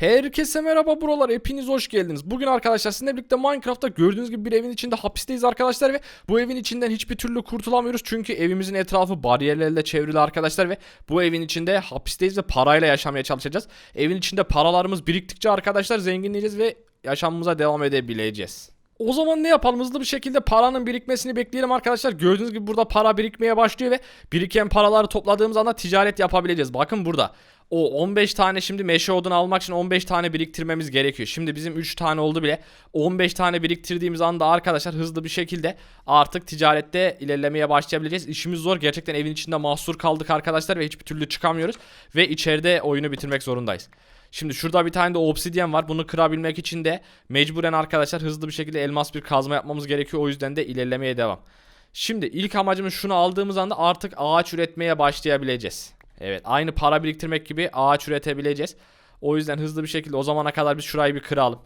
Herkese merhaba buralar hepiniz hoş geldiniz. Bugün arkadaşlar sizinle birlikte Minecraft'ta gördüğünüz gibi bir evin içinde hapisteyiz arkadaşlar ve bu evin içinden hiçbir türlü kurtulamıyoruz. Çünkü evimizin etrafı bariyerlerle çevrili arkadaşlar ve bu evin içinde hapisteyiz ve parayla yaşamaya çalışacağız. Evin içinde paralarımız biriktikçe arkadaşlar zenginleyeceğiz ve yaşamımıza devam edebileceğiz. O zaman ne yapalım hızlı bir şekilde paranın birikmesini bekleyelim arkadaşlar. Gördüğünüz gibi burada para birikmeye başlıyor ve biriken paraları topladığımız anda ticaret yapabileceğiz. Bakın burada. O 15 tane şimdi meşe odunu almak için 15 tane biriktirmemiz gerekiyor. Şimdi bizim 3 tane oldu bile. 15 tane biriktirdiğimiz anda arkadaşlar hızlı bir şekilde artık ticarette ilerlemeye başlayabileceğiz. İşimiz zor. Gerçekten evin içinde mahsur kaldık arkadaşlar ve hiçbir türlü çıkamıyoruz. Ve içeride oyunu bitirmek zorundayız. Şimdi şurada bir tane de obsidyen var. Bunu kırabilmek için de mecburen arkadaşlar hızlı bir şekilde elmas bir kazma yapmamız gerekiyor. O yüzden de ilerlemeye devam. Şimdi ilk amacımız şunu aldığımız anda artık ağaç üretmeye başlayabileceğiz. Evet aynı para biriktirmek gibi ağaç üretebileceğiz. O yüzden hızlı bir şekilde o zamana kadar biz şurayı bir kıralım.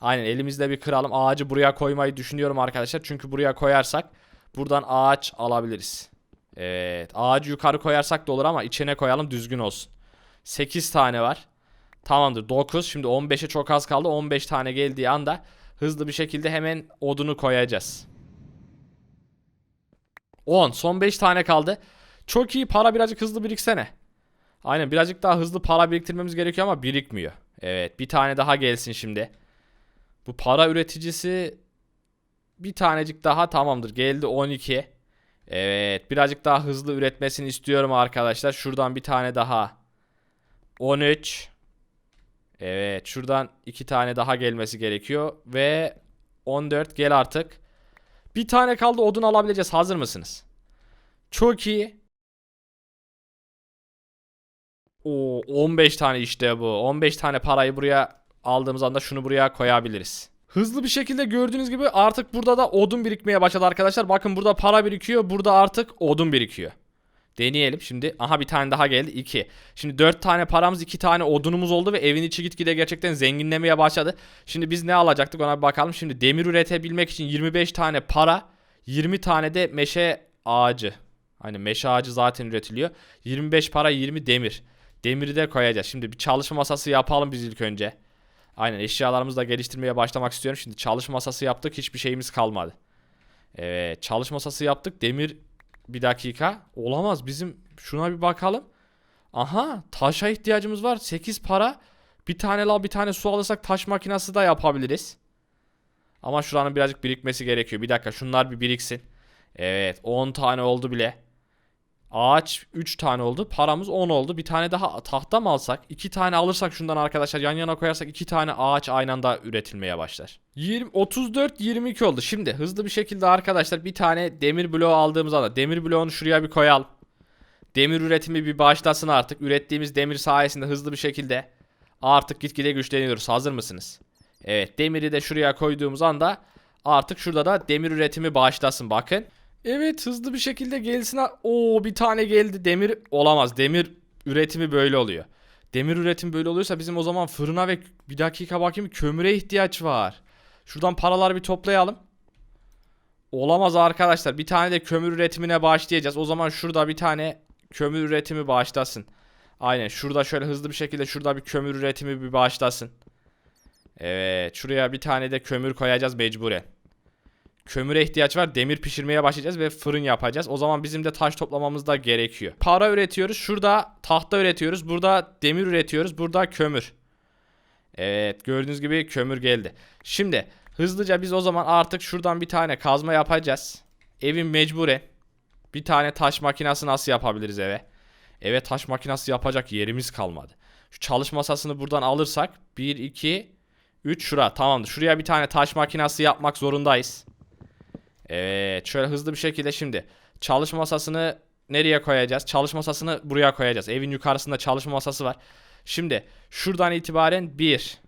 Aynen elimizle bir kıralım. Ağacı buraya koymayı düşünüyorum arkadaşlar. Çünkü buraya koyarsak buradan ağaç alabiliriz. Evet ağacı yukarı koyarsak da olur ama içine koyalım düzgün olsun. 8 tane var. Tamamdır 9. Şimdi 15'e çok az kaldı. 15 tane geldiği anda hızlı bir şekilde hemen odunu koyacağız. 10. Son 5 tane kaldı. Çok iyi para birazcık hızlı biriksene. Aynen birazcık daha hızlı para biriktirmemiz gerekiyor ama birikmiyor. Evet bir tane daha gelsin şimdi. Bu para üreticisi bir tanecik daha tamamdır. Geldi 12. Evet birazcık daha hızlı üretmesini istiyorum arkadaşlar. Şuradan bir tane daha. 13. Evet şuradan iki tane daha gelmesi gerekiyor. Ve 14 gel artık. Bir tane kaldı odun alabileceğiz. Hazır mısınız? Çok iyi. Oo 15 tane işte bu. 15 tane parayı buraya aldığımız anda şunu buraya koyabiliriz. Hızlı bir şekilde gördüğünüz gibi artık burada da odun birikmeye başladı arkadaşlar. Bakın burada para birikiyor. Burada artık odun birikiyor. Deneyelim şimdi. Aha bir tane daha geldi. 2. Şimdi 4 tane paramız 2 tane odunumuz oldu ve evin içi gitgide gerçekten zenginlemeye başladı. Şimdi biz ne alacaktık ona bir bakalım. Şimdi demir üretebilmek için 25 tane para 20 tane de meşe ağacı. Hani meşe ağacı zaten üretiliyor. 25 para 20 demir. Demiri de koyacağız. Şimdi bir çalışma masası yapalım biz ilk önce. Aynen eşyalarımızı da geliştirmeye başlamak istiyorum. Şimdi çalışma masası yaptık. Hiçbir şeyimiz kalmadı. Evet çalışma masası yaptık. Demir bir dakika. Olamaz. Bizim şuna bir bakalım. Aha taşa ihtiyacımız var. 8 para. Bir tane lav bir tane su alırsak taş makinesi de yapabiliriz. Ama şuranın birazcık birikmesi gerekiyor. Bir dakika şunlar bir biriksin. Evet 10 tane oldu bile. Ağaç 3 tane oldu. Paramız 10 oldu. Bir tane daha tahta mı alsak? 2 tane alırsak şundan arkadaşlar yan yana koyarsak 2 tane ağaç aynı anda üretilmeye başlar. 20, 34 22 oldu. Şimdi hızlı bir şekilde arkadaşlar bir tane demir bloğu aldığımız anda demir bloğunu şuraya bir koyalım. Demir üretimi bir başlasın artık. Ürettiğimiz demir sayesinde hızlı bir şekilde artık gitgide güçleniyoruz. Hazır mısınız? Evet demiri de şuraya koyduğumuz anda artık şurada da demir üretimi başlasın bakın. Evet hızlı bir şekilde gelsin. Oo bir tane geldi. Demir olamaz. Demir üretimi böyle oluyor. Demir üretimi böyle oluyorsa bizim o zaman fırına ve bir dakika bakayım kömüre ihtiyaç var. Şuradan paraları bir toplayalım. Olamaz arkadaşlar. Bir tane de kömür üretimine başlayacağız. O zaman şurada bir tane kömür üretimi başlasın. Aynen şurada şöyle hızlı bir şekilde şurada bir kömür üretimi bir başlasın. Evet şuraya bir tane de kömür koyacağız mecburen. Kömüre ihtiyaç var. Demir pişirmeye başlayacağız ve fırın yapacağız. O zaman bizim de taş toplamamız da gerekiyor. Para üretiyoruz. Şurada tahta üretiyoruz. Burada demir üretiyoruz. Burada kömür. Evet gördüğünüz gibi kömür geldi. Şimdi hızlıca biz o zaman artık şuradan bir tane kazma yapacağız. Evin mecburen bir tane taş makinesi nasıl yapabiliriz eve? Eve taş makinesi yapacak yerimiz kalmadı. Şu çalışma masasını buradan alırsak 1 2 3 şura tamamdır. Şuraya bir tane taş makinesi yapmak zorundayız. Evet şöyle hızlı bir şekilde şimdi çalışma masasını nereye koyacağız? Çalışma masasını buraya koyacağız. Evin yukarısında çalışma masası var. Şimdi şuradan itibaren 1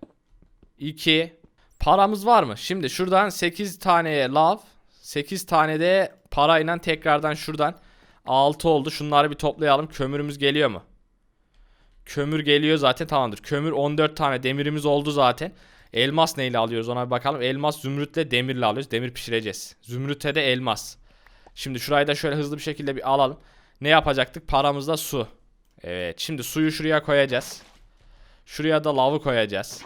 2 paramız var mı? Şimdi şuradan 8 tane lav 8 tane de parayla tekrardan şuradan 6 oldu. Şunları bir toplayalım. Kömürümüz geliyor mu? Kömür geliyor zaten tamamdır. Kömür 14 tane demirimiz oldu zaten. Elmas neyle alıyoruz ona bir bakalım. Elmas zümrütle demirle alıyoruz. Demir pişireceğiz. Zümrütte de elmas. Şimdi şurayı da şöyle hızlı bir şekilde bir alalım. Ne yapacaktık? Paramızda su. Evet şimdi suyu şuraya koyacağız. Şuraya da lavı koyacağız.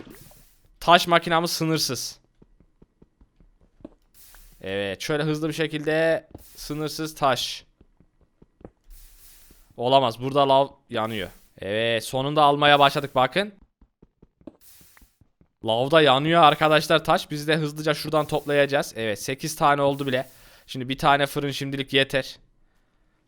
Taş makinamız sınırsız. Evet şöyle hızlı bir şekilde sınırsız taş. Olamaz burada lav yanıyor. Evet sonunda almaya başladık bakın. Lavda yanıyor arkadaşlar taş. Biz de hızlıca şuradan toplayacağız. Evet 8 tane oldu bile. Şimdi bir tane fırın şimdilik yeter.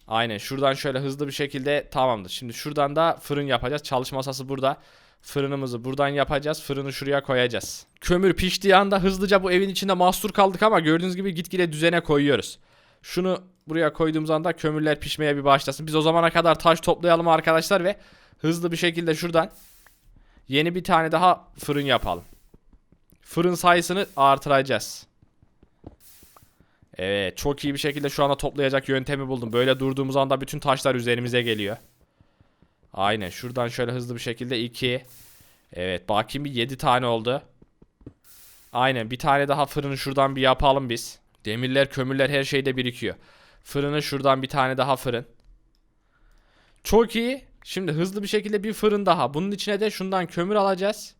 Aynen şuradan şöyle hızlı bir şekilde tamamdır. Şimdi şuradan da fırın yapacağız. Çalışma masası burada. Fırınımızı buradan yapacağız. Fırını şuraya koyacağız. Kömür piştiği anda hızlıca bu evin içinde mahsur kaldık ama gördüğünüz gibi gitgide düzene koyuyoruz. Şunu buraya koyduğumuz anda kömürler pişmeye bir başlasın. Biz o zamana kadar taş toplayalım arkadaşlar ve hızlı bir şekilde şuradan yeni bir tane daha fırın yapalım. Fırın sayısını artıracağız. Evet çok iyi bir şekilde şu anda toplayacak yöntemi buldum. Böyle durduğumuz anda bütün taşlar üzerimize geliyor. Aynen şuradan şöyle hızlı bir şekilde 2. Evet bakayım bir 7 tane oldu. Aynen bir tane daha fırını şuradan bir yapalım biz. Demirler kömürler her şeyde birikiyor. Fırını şuradan bir tane daha fırın. Çok iyi. Şimdi hızlı bir şekilde bir fırın daha. Bunun içine de şundan kömür alacağız.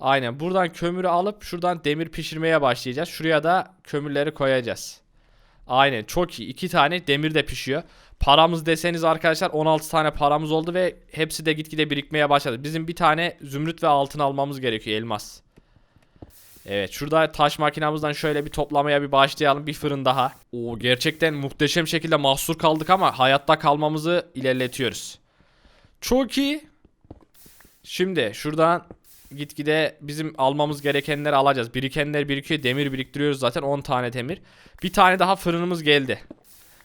Aynen buradan kömürü alıp şuradan demir pişirmeye başlayacağız. Şuraya da kömürleri koyacağız. Aynen çok iyi. İki tane demir de pişiyor. Paramız deseniz arkadaşlar 16 tane paramız oldu ve hepsi de gitgide birikmeye başladı. Bizim bir tane zümrüt ve altın almamız gerekiyor elmas. Evet şurada taş makinamızdan şöyle bir toplamaya bir başlayalım. Bir fırın daha. Oo gerçekten muhteşem şekilde mahsur kaldık ama hayatta kalmamızı ilerletiyoruz. Çok iyi. Şimdi şuradan gitgide bizim almamız gerekenleri alacağız. Birikenler birikiyor. Demir biriktiriyoruz zaten 10 tane demir. Bir tane daha fırınımız geldi.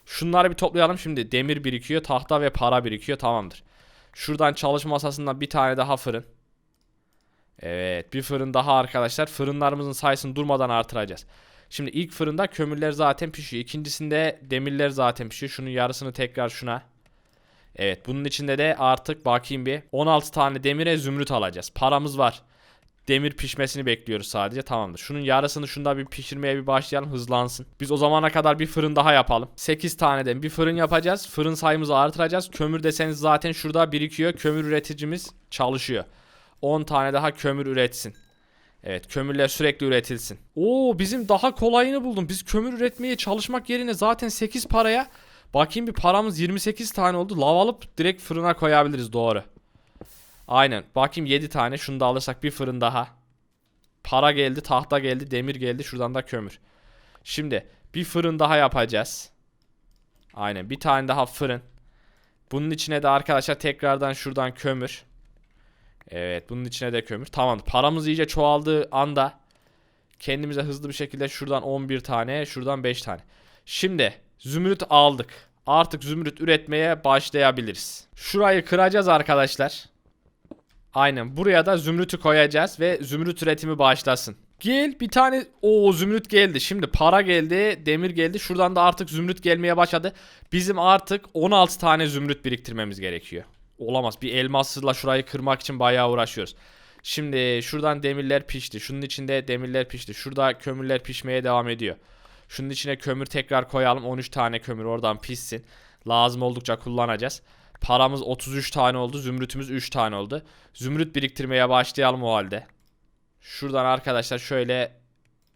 Şunları bir toplayalım şimdi. Demir birikiyor, tahta ve para birikiyor. Tamamdır. Şuradan çalışma masasından bir tane daha fırın. Evet, bir fırın daha arkadaşlar. Fırınlarımızın sayısını durmadan artıracağız. Şimdi ilk fırında kömürler zaten pişiyor. İkincisinde demirler zaten pişiyor. Şunun yarısını tekrar şuna. Evet, bunun içinde de artık bakayım bir 16 tane demire zümrüt alacağız. Paramız var. Demir pişmesini bekliyoruz sadece. Tamamdır. Şunun yarısını şunda bir pişirmeye bir başlayalım hızlansın. Biz o zamana kadar bir fırın daha yapalım. 8 taneden bir fırın yapacağız. Fırın sayımızı artıracağız. Kömür deseniz zaten şurada birikiyor. Kömür üreticimiz çalışıyor. 10 tane daha kömür üretsin. Evet kömürler sürekli üretilsin. Oo bizim daha kolayını buldum. Biz kömür üretmeye çalışmak yerine zaten 8 paraya bakayım bir paramız 28 tane oldu. Lav alıp direkt fırına koyabiliriz doğru. Aynen. Bakayım 7 tane. Şunu da alırsak bir fırın daha. Para geldi, tahta geldi, demir geldi. Şuradan da kömür. Şimdi bir fırın daha yapacağız. Aynen. Bir tane daha fırın. Bunun içine de arkadaşlar tekrardan şuradan kömür. Evet, bunun içine de kömür. Tamam. Paramız iyice çoğaldığı anda kendimize hızlı bir şekilde şuradan 11 tane, şuradan 5 tane. Şimdi zümrüt aldık. Artık zümrüt üretmeye başlayabiliriz. Şurayı kıracağız arkadaşlar. Aynen buraya da zümrütü koyacağız ve zümrüt üretimi başlasın. Gel bir tane o zümrüt geldi. Şimdi para geldi, demir geldi. Şuradan da artık zümrüt gelmeye başladı. Bizim artık 16 tane zümrüt biriktirmemiz gerekiyor. Olamaz. Bir elmasla şurayı kırmak için bayağı uğraşıyoruz. Şimdi şuradan demirler pişti. Şunun içinde demirler pişti. Şurada kömürler pişmeye devam ediyor. Şunun içine kömür tekrar koyalım. 13 tane kömür oradan pişsin. Lazım oldukça kullanacağız. Paramız 33 tane oldu. Zümrütümüz 3 tane oldu. Zümrüt biriktirmeye başlayalım o halde. Şuradan arkadaşlar şöyle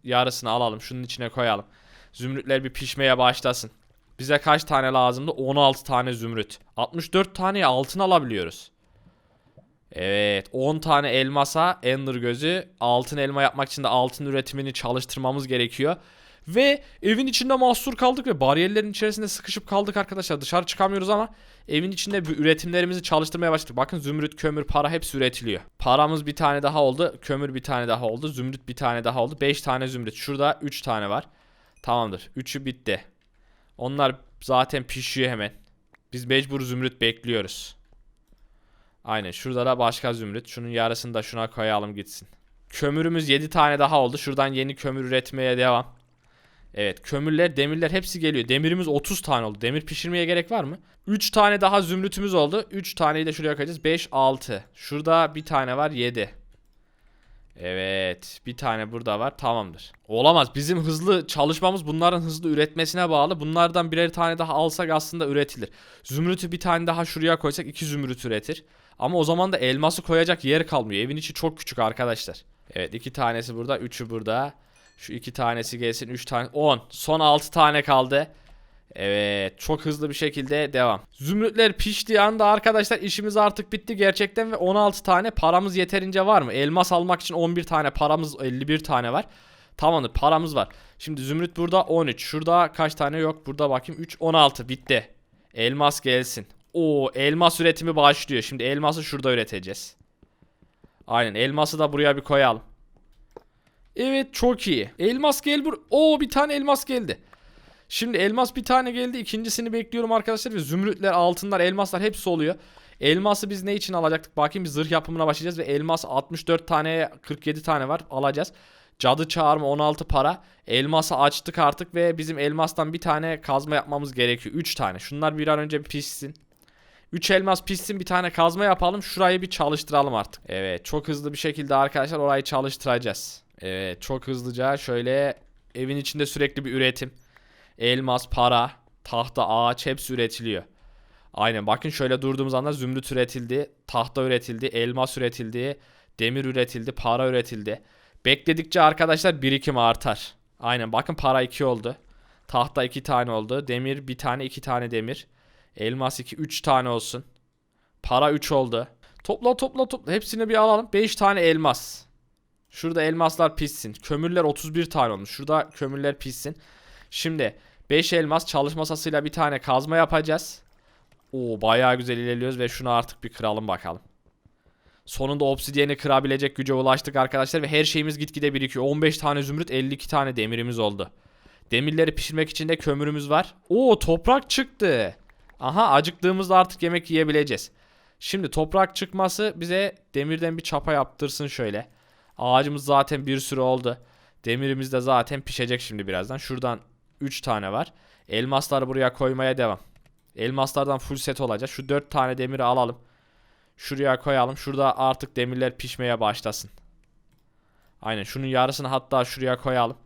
yarısını alalım. Şunun içine koyalım. Zümrütler bir pişmeye başlasın. Bize kaç tane lazımdı? 16 tane zümrüt. 64 tane altın alabiliyoruz. Evet 10 tane elmasa Ender gözü altın elma yapmak için de altın üretimini çalıştırmamız gerekiyor. Ve evin içinde mahsur kaldık ve bariyerlerin içerisinde sıkışıp kaldık arkadaşlar. Dışarı çıkamıyoruz ama evin içinde üretimlerimizi çalıştırmaya başladık. Bakın zümrüt, kömür, para hepsi üretiliyor. Paramız bir tane daha oldu. Kömür bir tane daha oldu. Zümrüt bir tane daha oldu. 5 tane zümrüt. Şurada 3 tane var. Tamamdır. 3'ü bitti. Onlar zaten pişiyor hemen. Biz mecbur zümrüt bekliyoruz. Aynen. Şurada da başka zümrüt. Şunun yarısını da şuna koyalım gitsin. Kömürümüz 7 tane daha oldu. Şuradan yeni kömür üretmeye devam. Evet kömürler demirler hepsi geliyor. Demirimiz 30 tane oldu. Demir pişirmeye gerek var mı? 3 tane daha zümrütümüz oldu. 3 taneyi de şuraya koyacağız. 5 6. Şurada bir tane var 7. Evet bir tane burada var tamamdır. Olamaz bizim hızlı çalışmamız bunların hızlı üretmesine bağlı. Bunlardan birer tane daha alsak aslında üretilir. Zümrütü bir tane daha şuraya koysak iki zümrüt üretir. Ama o zaman da elması koyacak yer kalmıyor. Evin içi çok küçük arkadaşlar. Evet iki tanesi burada üçü burada. Şu iki tanesi gelsin üç tane on. Son altı tane kaldı. Evet çok hızlı bir şekilde devam. Zümrütler piştiği anda arkadaşlar işimiz artık bitti gerçekten ve 16 tane paramız yeterince var mı? Elmas almak için 11 tane paramız 51 tane var. Tamamdır paramız var. Şimdi zümrüt burada 13. Şurada kaç tane yok? Burada bakayım 3 16 bitti. Elmas gelsin. Oo elmas üretimi başlıyor. Şimdi elması şurada üreteceğiz. Aynen elması da buraya bir koyalım. Evet çok iyi. Elmas gel bur. Oo bir tane elmas geldi. Şimdi elmas bir tane geldi. İkincisini bekliyorum arkadaşlar. Ve zümrütler, altınlar, elmaslar hepsi oluyor. Elması biz ne için alacaktık? Bakayım bir zırh yapımına başlayacağız. Ve elmas 64 taneye 47 tane var. Alacağız. Cadı çağırma 16 para. Elması açtık artık ve bizim elmastan bir tane kazma yapmamız gerekiyor. 3 tane. Şunlar bir an önce pişsin. 3 elmas pişsin bir tane kazma yapalım. Şurayı bir çalıştıralım artık. Evet çok hızlı bir şekilde arkadaşlar orayı çalıştıracağız. Evet çok hızlıca şöyle evin içinde sürekli bir üretim. Elmas, para, tahta, ağaç hepsi üretiliyor. Aynen bakın şöyle durduğumuz anda zümrüt üretildi, tahta üretildi, elmas üretildi, demir üretildi, para üretildi. Bekledikçe arkadaşlar birikim artar. Aynen bakın para 2 oldu. Tahta 2 tane oldu. Demir 1 tane 2 tane demir. Elmas 2 3 tane olsun. Para 3 oldu. Topla topla topla hepsini bir alalım. 5 tane elmas. Şurada elmaslar pişsin. Kömürler 31 tane olmuş. Şurada kömürler pişsin. Şimdi 5 elmas çalışma masasıyla bir tane kazma yapacağız. Oo bayağı güzel ilerliyoruz ve şunu artık bir kıralım bakalım. Sonunda obsidiyeni kırabilecek güce ulaştık arkadaşlar ve her şeyimiz gitgide birikiyor. 15 tane zümrüt 52 tane demirimiz oldu. Demirleri pişirmek için de kömürümüz var. Oo toprak çıktı. Aha acıktığımızda artık yemek yiyebileceğiz. Şimdi toprak çıkması bize demirden bir çapa yaptırsın şöyle. Ağacımız zaten bir sürü oldu. Demirimiz de zaten pişecek şimdi birazdan. Şuradan 3 tane var. Elmasları buraya koymaya devam. Elmaslardan full set olacak. Şu 4 tane demiri alalım. Şuraya koyalım. Şurada artık demirler pişmeye başlasın. Aynen şunun yarısını hatta şuraya koyalım.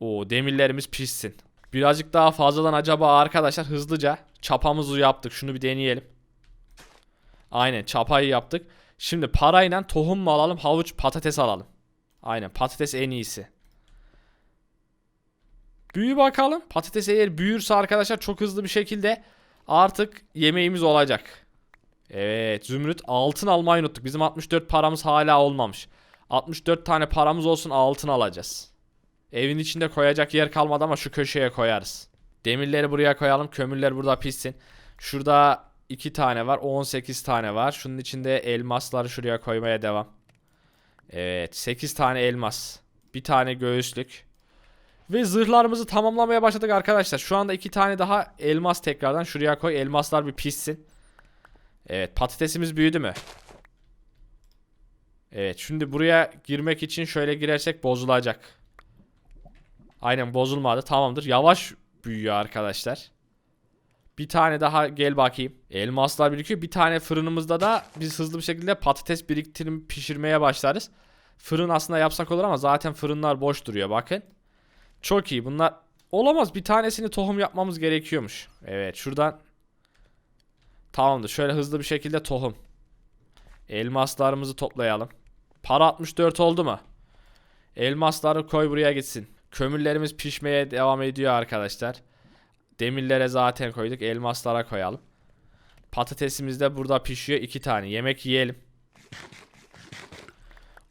O demirlerimiz pişsin. Birazcık daha fazladan acaba arkadaşlar hızlıca çapamızı yaptık. Şunu bir deneyelim. Aynen çapayı yaptık. Şimdi parayla tohum mu alalım havuç patates alalım. Aynen patates en iyisi. Büyü bakalım. Patates eğer büyürse arkadaşlar çok hızlı bir şekilde artık yemeğimiz olacak. Evet zümrüt altın almayı unuttuk. Bizim 64 paramız hala olmamış. 64 tane paramız olsun altın alacağız. Evin içinde koyacak yer kalmadı ama şu köşeye koyarız. Demirleri buraya koyalım. Kömürler burada pişsin. Şurada 2 tane var. 18 tane var. Şunun içinde elmasları şuraya koymaya devam. Evet 8 tane elmas. Bir tane göğüslük. Ve zırhlarımızı tamamlamaya başladık arkadaşlar. Şu anda iki tane daha elmas tekrardan şuraya koy. Elmaslar bir pişsin. Evet patatesimiz büyüdü mü? Evet şimdi buraya girmek için şöyle girersek bozulacak. Aynen bozulmadı tamamdır. Yavaş büyüyor arkadaşlar. Bir tane daha gel bakayım. Elmaslar birikiyor. Bir tane fırınımızda da biz hızlı bir şekilde patates biriktirip pişirmeye başlarız. Fırın aslında yapsak olur ama zaten fırınlar boş duruyor bakın. Çok iyi. Bunlar olamaz. Bir tanesini tohum yapmamız gerekiyormuş. Evet şuradan Tamamdır. Şöyle hızlı bir şekilde tohum. Elmaslarımızı toplayalım. Para 64 oldu mu? Elmasları koy buraya gitsin. Kömürlerimiz pişmeye devam ediyor arkadaşlar. Demirlere zaten koyduk. Elmaslara koyalım. Patatesimiz de burada pişiyor. iki tane. Yemek yiyelim.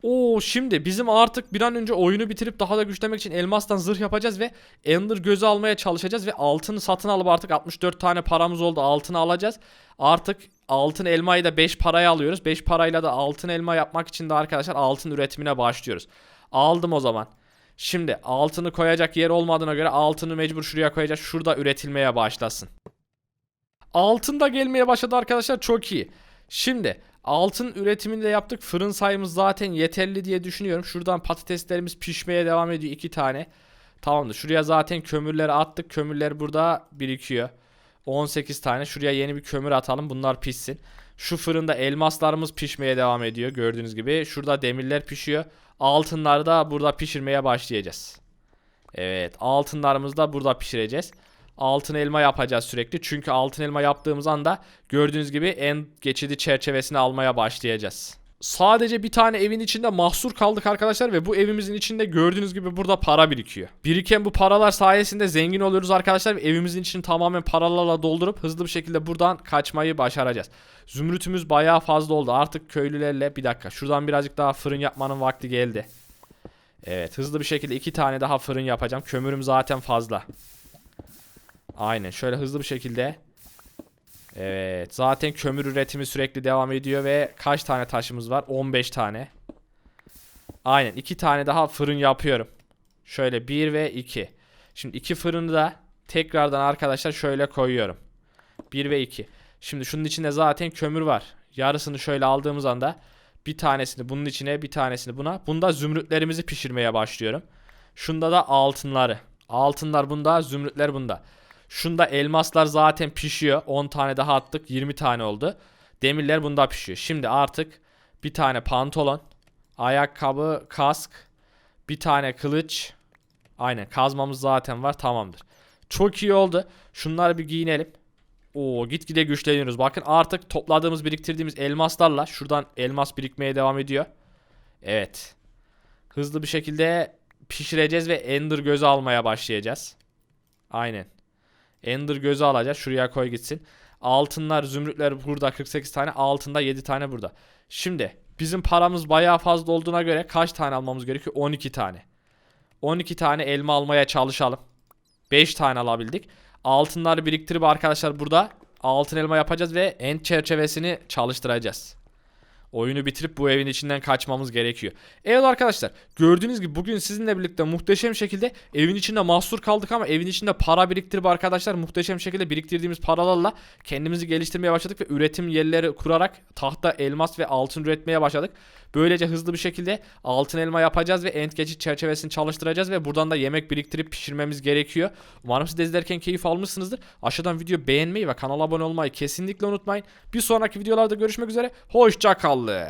Oo şimdi bizim artık bir an önce oyunu bitirip daha da güçlenmek için elmastan zırh yapacağız ve Ender gözü almaya çalışacağız ve altını satın alıp artık 64 tane paramız oldu altını alacağız. Artık altın elmayı da 5 paraya alıyoruz. 5 parayla da altın elma yapmak için de arkadaşlar altın üretimine başlıyoruz. Aldım o zaman. Şimdi altını koyacak yer olmadığına göre altını mecbur şuraya koyacağız. Şurada üretilmeye başlasın. Altın da gelmeye başladı arkadaşlar çok iyi. Şimdi altın üretimini de yaptık. Fırın sayımız zaten yeterli diye düşünüyorum. Şuradan patateslerimiz pişmeye devam ediyor iki tane. Tamamdır. Şuraya zaten kömürleri attık. Kömürler burada birikiyor. 18 tane. Şuraya yeni bir kömür atalım. Bunlar pişsin. Şu fırında elmaslarımız pişmeye devam ediyor gördüğünüz gibi. Şurada demirler pişiyor. Altınları da burada pişirmeye başlayacağız. Evet altınlarımızı da burada pişireceğiz. Altın elma yapacağız sürekli. Çünkü altın elma yaptığımız anda gördüğünüz gibi en geçidi çerçevesini almaya başlayacağız. Sadece bir tane evin içinde mahsur kaldık arkadaşlar ve bu evimizin içinde gördüğünüz gibi burada para birikiyor. Biriken bu paralar sayesinde zengin oluyoruz arkadaşlar ve evimizin içini tamamen paralarla doldurup hızlı bir şekilde buradan kaçmayı başaracağız. Zümrütümüz bayağı fazla oldu. Artık köylülerle bir dakika şuradan birazcık daha fırın yapmanın vakti geldi. Evet hızlı bir şekilde iki tane daha fırın yapacağım. Kömürüm zaten fazla. Aynen şöyle hızlı bir şekilde. Evet zaten kömür üretimi sürekli devam ediyor ve kaç tane taşımız var? 15 tane. Aynen iki tane daha fırın yapıyorum. Şöyle 1 ve 2. Şimdi iki fırını da tekrardan arkadaşlar şöyle koyuyorum. 1 ve 2. Şimdi şunun içinde zaten kömür var. Yarısını şöyle aldığımız anda bir tanesini bunun içine bir tanesini buna. Bunda zümrütlerimizi pişirmeye başlıyorum. Şunda da altınları. Altınlar bunda, zümrütler bunda. Şunda elmaslar zaten pişiyor. 10 tane daha attık. 20 tane oldu. Demirler bunda pişiyor. Şimdi artık bir tane pantolon, ayakkabı, kask, bir tane kılıç. Aynen kazmamız zaten var. Tamamdır. Çok iyi oldu. Şunları bir giyinelim. Oo gitgide güçleniyoruz. Bakın artık topladığımız biriktirdiğimiz elmaslarla şuradan elmas birikmeye devam ediyor. Evet. Hızlı bir şekilde pişireceğiz ve ender gözü almaya başlayacağız. Aynen. Ender gözü alacağız. Şuraya koy gitsin. Altınlar, zümrütler burada 48 tane. Altında 7 tane burada. Şimdi bizim paramız bayağı fazla olduğuna göre kaç tane almamız gerekiyor? 12 tane. 12 tane elma almaya çalışalım. 5 tane alabildik. Altınları biriktirip arkadaşlar burada altın elma yapacağız ve end çerçevesini çalıştıracağız. Oyunu bitirip bu evin içinden kaçmamız gerekiyor. Evet arkadaşlar gördüğünüz gibi bugün sizinle birlikte muhteşem şekilde evin içinde mahsur kaldık ama evin içinde para biriktirip arkadaşlar muhteşem şekilde biriktirdiğimiz paralarla kendimizi geliştirmeye başladık ve üretim yerleri kurarak tahta, elmas ve altın üretmeye başladık. Böylece hızlı bir şekilde altın elma yapacağız ve end geçit çerçevesini çalıştıracağız ve buradan da yemek biriktirip pişirmemiz gerekiyor. Umarım siz de izlerken keyif almışsınızdır. Aşağıdan video beğenmeyi ve kanala abone olmayı kesinlikle unutmayın. Bir sonraki videolarda görüşmek üzere. Hoşça kalın.